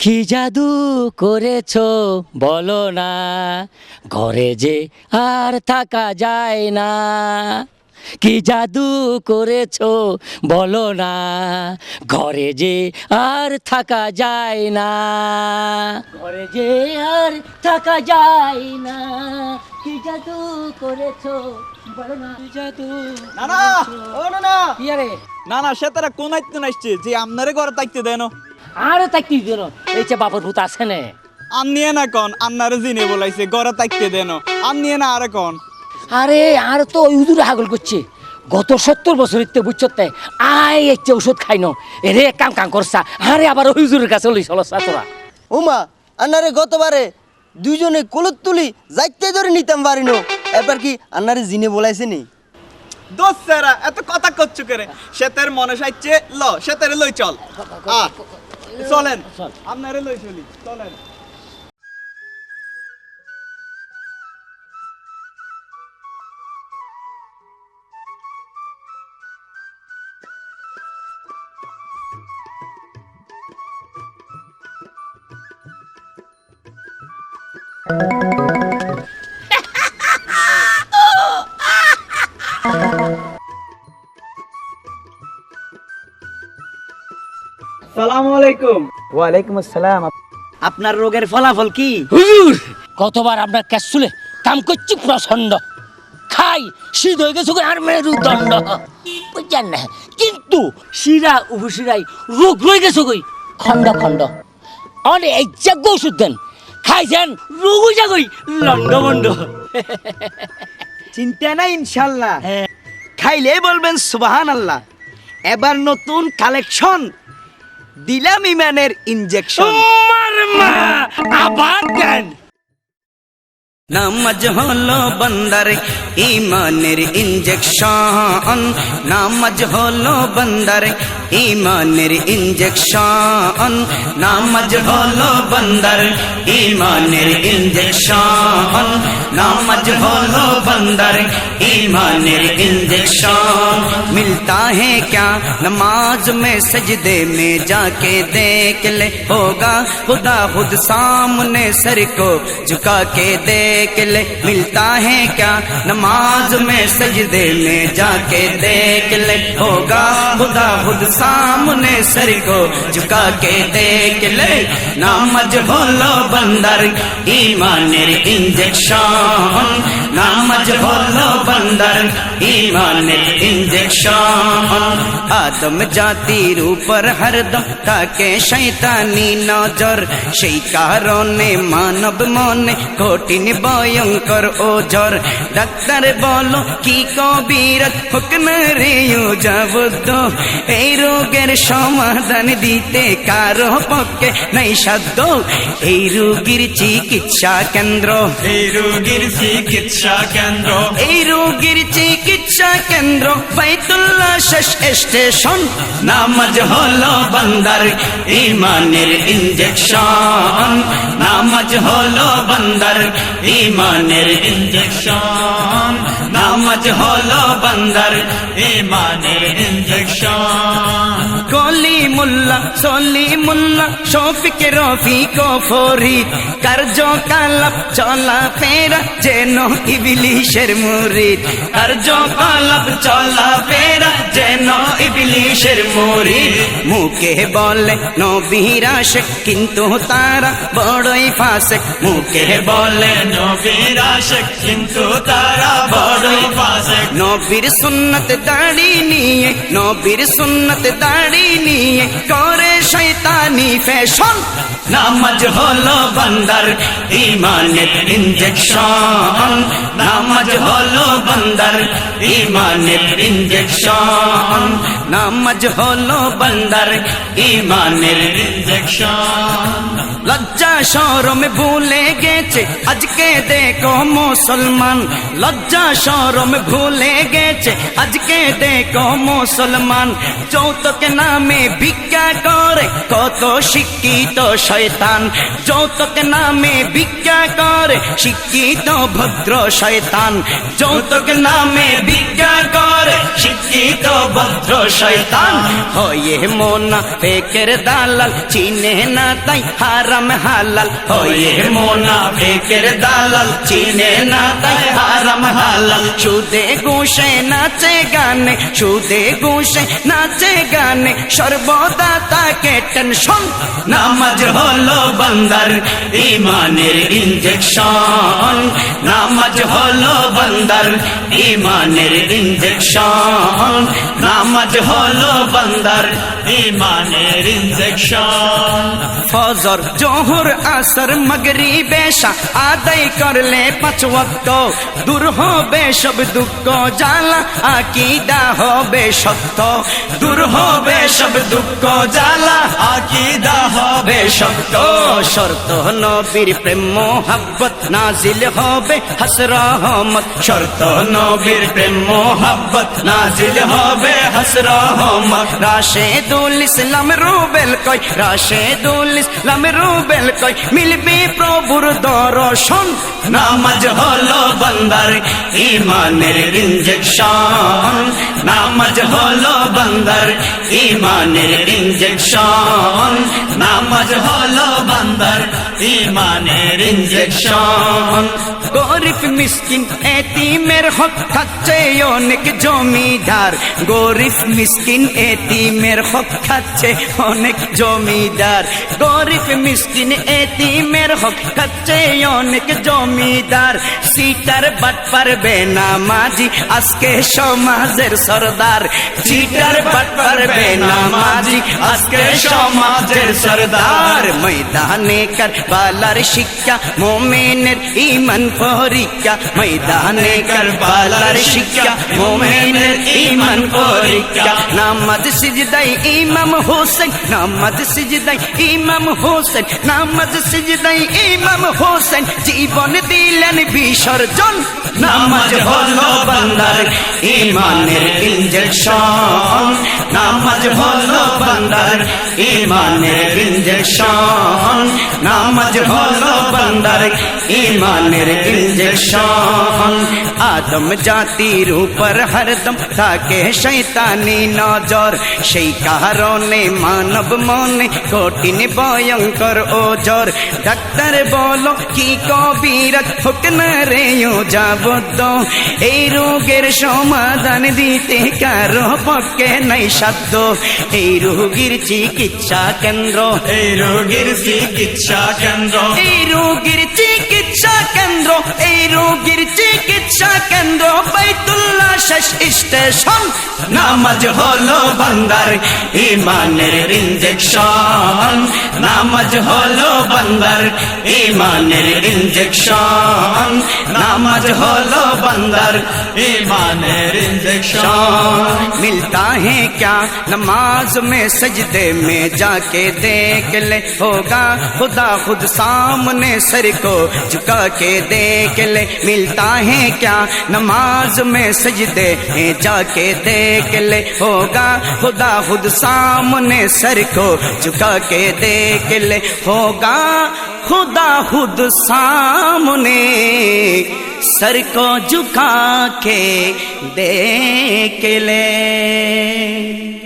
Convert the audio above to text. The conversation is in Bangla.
কি জাদু করেছ বলো না? ঘরে যে আর থাকা যায় না। কি জাদু করেছ বলো না? ঘরে যে আর থাকা যায় না। ঘরে যে আর থাকা যায় না। কি জাদু করেছ বলো না? কি জাদু না না ও না না সে তারা কোন আইতে আসছে? যে আপনারে ঘরে থাকতে দেন আরে কি দিল এই যে বাবার ভূত আছে না। আন নিয়ে না কন আন্নারে জিনে বলাইছে ঘরে থাকতে দেন। আন নিয়ে না আরে কন। আরে আর তো ওই হুজুরে হাগল করছে। গত সত্তর বছর ইত্যে বুঝতে আয় এচ্ছে ওষুধ খাই ন এরে কাম কাম করছা। আরে আবার ওই হুজুরের কাছে লই চলো তোরা। ওমা আন্নারে গতবারে দুইজনে কলত তুলি যাইতে ধরে নিতাম পারিনো এবার কি আন্নারে জিনে বলাইছে নি? দোস্ত স্যারা এত কথা করছ করে সেতের মনে চাইছে ল সেতের লই চল। আ, চলেন চল। আপনারে লই চলি চলেন সালাম আলাইকুম ওয়ালাইকুম আসসালাম। আপনার রোগের ফলাফল কি? হুজুর কতবার আপনার ক্যাসুলে কাম করছি প্রচণ্ড খাই শীত হয়ে গেছে আর মেরুদণ্ড বুঝছেন না? কিন্তু শিরা উপশিরাই রোগ রয়ে গেছে খণ্ড অনেক ওষুধ দেন। খাইছেন রোগ হয়ে যাগই লন্ড মন্ড চিন্তা নাই ইনশাল্লাহ। হ্যাঁ। খাইলে বলবেন সুবাহান আল্লাহ এবার নতুন কালেকশন দিলাম ইমানের ইনজেকশন তোমার মা আবার দেন নামাজ হলো বন্দার ইমানের ইঞ্জেকশন নামাজ হলো বন্দার ইমানের ইঞ্জেকশন নামাজ হলো বন্দার ইমানের ইঞ্জেকশন نامج হলো بندر ایمانر انجیکشن ملتا ہے کیا؟ نماز میں سجدے میں جا کے دیکھ لے، ہوگا خدا خود سامنے سر کو جھکا کے دیکھ لے، ملتا ہے کیا؟ نماز میں سجدے میں جا کے دیکھ لے، ہوگا خدا خود سامنے سر کو جھکا کے دیکھ لے۔ নামাজ হলো বন্দর ইমানের ইঞ্জেকশন নামাজ হলো বন্দার ইমানের ইঞ্জেকশন আদম জাতির উপর হরদম তাকে শৈতানি নজর সেই কারণে মানব মনে কঠিন ভয়ঙ্কর ওজর ডাক্তার বলো কি কবিরত হুকন রে যাবদ্দ এই রোগের সমাধান দিতে কারও পক্ষে নাই সাধ্য এই রোগীর চিকিৎসা কেন্দ্র এই রোগীর চিকিৎসা কেন্দ্র। এই রোগীর চিকিৎসা কেন্দ্র, বাইতুল্লাহ শেষ স্টেশন। নামাজ হলো বান্দার ইমানের ইঞ্জেকশন নামাজ হলো বান্দার ইমানের ইঞ্জেকশন নামাজ হলো বান্দার ইমানের ইঞ্জেকশন মুল্লা সলি মুল্লা শফিক রফিক ফরিদ। কার্য কালাপ চলা ফেরা যেন ইবলিশের মুরিদ। কার্য কালাপ চলা ফেরা যেন ইবলিশের মুরিদ। মুখে বলে নবীর আশেক, কিন্তু তারা বড়ই ফাসেক। মুখে বলে নবীর আশেক, কিন্তু তারা বড়ই পাশে নবীর সুন্নত দাড়ি নিয়ে, নবীর সুন্নত দাড়ি নিয়ে করে শৈতানি ফ্যাশন নামাজ হলো বান্দার ইমানের ইঞ্জেকশন নামাজ হলো বান্দার ইমানের ইঞ্জেকশন নামাজ হলো বান্দার ইমানের ইঞ্জেকশন লজ্জা শরম ভুলে গেছে, আজকে দেখো মুসলমান। লজ্জা শরম ভুলে গেছে, আজকে দেখো মুসলমান। চৌতক নামে ভিক্ষা করে করে কত শিক্ষিত শয়তান। যৌতুক নামে ভিক্ষা করে, শিক্ষিত ভদ্র শয়তান। যৌতুক নামে ভিক্ষা করে, শিক্ষিত ভদ্র শয়তান। হয়ে মোনা পেকের দালাল, চিনে না তাই হারাম হালাল। হয়ে মোনা পেকের দালাল, চিনে না তাই হারাম হালাল। সুদে ঘুষে নাচে গানে, সুদে ঘুষে নাচে গানে, সর্বদা তাকে টেনশন নামাজ হলো বান্দার ইমানের ইঞ্জেকশন নামাজ হলো বান্দার ইমানের ইঞ্জেকশন নামাজ হলো বান্দার ইমানের ইঞ্জেকশন ফজর, জোহর, আসর মগরি বেশা আদায় করলে পাঁচ ওয়াক্ত। দূর হবে সব দুঃখ, জ্বালা, আকিদা হবে সত্য। দূর হবে সব দুঃখ, জ্বালা আকিদা হবে সত্য শর্ত নবীর প্রেম মোহাব্বত, নাজিল হবে হসরহমত শর্ত নবীর প্রেম মোহাব্বত, নাজিল হবে হসরহমত রাশেদুল ইসলাম রুবেল কই? রাশেদুল ইসলাম রুবেল কই? মিলবে প্রভুর দর্শন, নামাজ হলো বান্দার ইমানের ইঞ্জেকশন নামাজ হলো বান্দার ইমানের ইঞ্জেকশন নামাজ হলো বান্দার, ইমানের ইঞ্জেকশন গরিব মিসকিন, এতিমের হক খাচ্ছে অনেক জমিদার। গরিব মিসকিন, এতিমের হক খাচ্ছে অনেক জমিদার। গরিব মিসকিন, এতিমের হক খাচ্ছে অনেক জমিদার। সিটার বাট পারবে না মাঝি, আজকে সমাজের সর্দার। সিটার বাট পারবে না মাঝি, আজকে সমাজের সর্দার। ময়দানে কার বালার শিক্ষা মোমেনের ইমান পরীক্ষা ময়দানে কার বালার শিক্ষা মোমেনের ইমান পরীক্ষা নামাজ সিজদাই ইমাম হোসেন নামাজ সিজদাই ইমাম হোসেন নামাজ সিজদাই ইমাম হোসেন জীবন দিলেন বিসর্জন নামাজ হলো বান্দার ইমানের ইঞ্জেকশন নামাজ হলো বান্দার ইমানের ইঞ্জেকশন নামাজ হলো বান্দার ইমানের ইঞ্জেকশন আদম জাতির উপর হরদম থাকে শৈতানি নজর সেই কারণে মানব মনে কঠিন ভয়ঙ্কর ওজর ডাক্তার বলো কি কবিরাজ হোক না রে যাবত এই রোগের সমাধান দিতে কারও পক্ষে নাই সাধ্য এই রোগীর চিকিৎসা কেন্দ্র এই রোগীর চিকিৎসা কেন্দ্র। এই রোগীর কেন্দ্র، এই রোগীর চিকিৎসা কেন্দ্র শেষ স্টেশন। নামাজ হলো ইমানের ইঞ্জেকশন নামাজ হলো ইমানের ইঞ্জেকশন নামাজ হলো بندر ایمانر ملتا ہے کیا نماز میں سجدے میں جا کے دیکھ لے ہوگا خدا خود سامنے سر کو جھکا کے دیکھ کے لے ملتا ہے کیا؟ نماز میں سجدے ہیں، جا کے دیکھ لے ہوگا۔ خدا خود سامنے سر کو جھکا کے دیکھ لے ہوگا۔ خدا خود سامنے سر کو جھکا کے دیکھ لے۔